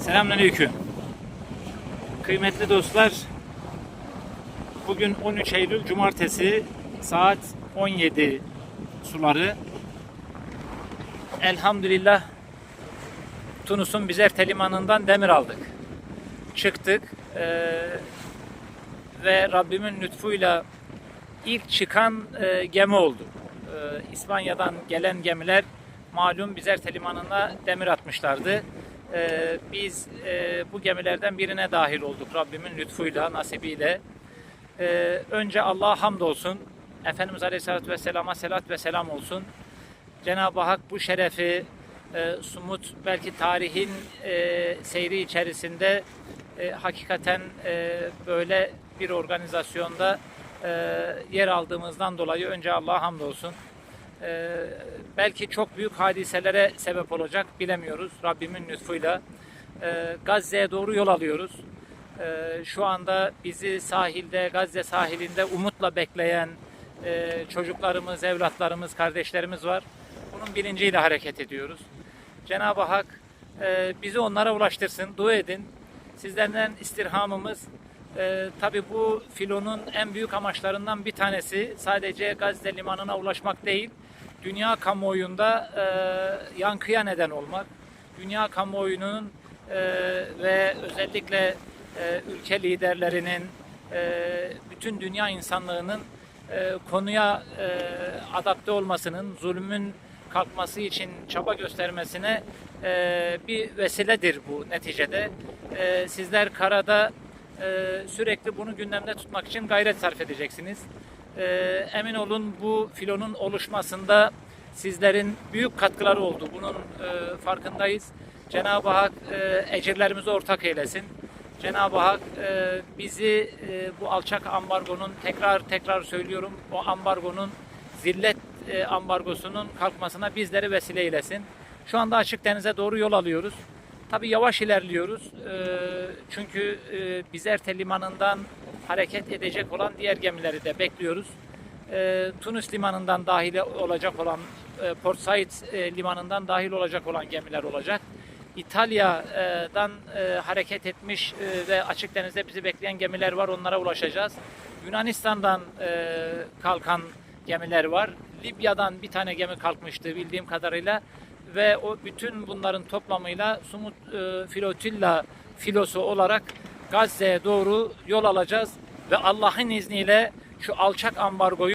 Selamünaleyküm. Kıymetli dostlar, bugün 13 Eylül Cumartesi saat 17 suları. Elhamdülillah Tunus'un Bizerte limanından demir aldık. Çıktık eee, ve Rabbimin lütfuyla ilk çıkan eee, gemi oldu. Eee, İspanya'dan gelen gemiler malum Bizerte limanına demir atmışlardı. Eee, biz eee, bu gemilerden birine dahil olduk Rabbimin lütfuyla, nasibiyle. Eee, önce Allah'a hamdolsun. Efendimiz Aleyhisselatü Vesselam'a selat ve selam olsun. Cenab-ı Hak bu şerefi e, sumut belki tarihin e, seyri içerisinde e, hakikaten e, böyle bir organizasyonda e, yer aldığımızdan dolayı önce Allah'a hamdolsun. E, belki çok büyük hadiselere sebep olacak bilemiyoruz Rabbimin lütfuyla. E, Gazze'ye doğru yol alıyoruz. E, şu anda bizi sahilde, Gazze sahilinde umutla bekleyen e, çocuklarımız, evlatlarımız, kardeşlerimiz var. Bunun bilinciyle hareket ediyoruz. Cenab-ı Hak e, bizi onlara ulaştırsın, dua edin. Sizlerden istirhamımız e, tabi bu filonun en büyük amaçlarından bir tanesi sadece Gazze limanına ulaşmak değil, dünya kamuoyunda e, yankıya neden olmak. Dünya kamuoyunun e, ve özellikle e, ülke liderlerinin, e, bütün dünya insanlığının e, konuya e, adapte olmasının, zulmün kalkması için çaba göstermesine e, bir vesiledir bu neticede. E, sizler karada e, sürekli bunu gündemde tutmak için gayret sarf edeceksiniz. E, emin olun bu filonun oluşmasında sizlerin büyük katkıları oldu. Bunun e, farkındayız. Cenab-ı Hak e, ecirlerimizi ortak eylesin. Cenab-ı Hak e, bizi bu alçak ambargonun tekrar tekrar söylüyorum o ambargonun zillet ambargosunun kalkmasına bizleri vesile eylesin. Şu anda açık denize doğru yol alıyoruz. Tabi yavaş ilerliyoruz. Çünkü e, Bizerte limanından hareket edecek olan diğer gemileri de bekliyoruz. E, Tunus limanından dahil olacak olan e, Port Said e, limanından dahil olacak olan gemiler olacak. İtalya'dan e, hareket etmiş e, ve açık denizde bizi bekleyen gemiler var. Onlara ulaşacağız. Yunanistan'dan e, kalkan gemiler var. Libya'dan bir tane gemi kalkmıştı bildiğim kadarıyla ve o bütün bunların toplamıyla Sumut e, Filotilla filosu olarak Gazze'ye doğru yol alacağız ve Allah'ın izniyle şu alçak ambargoyu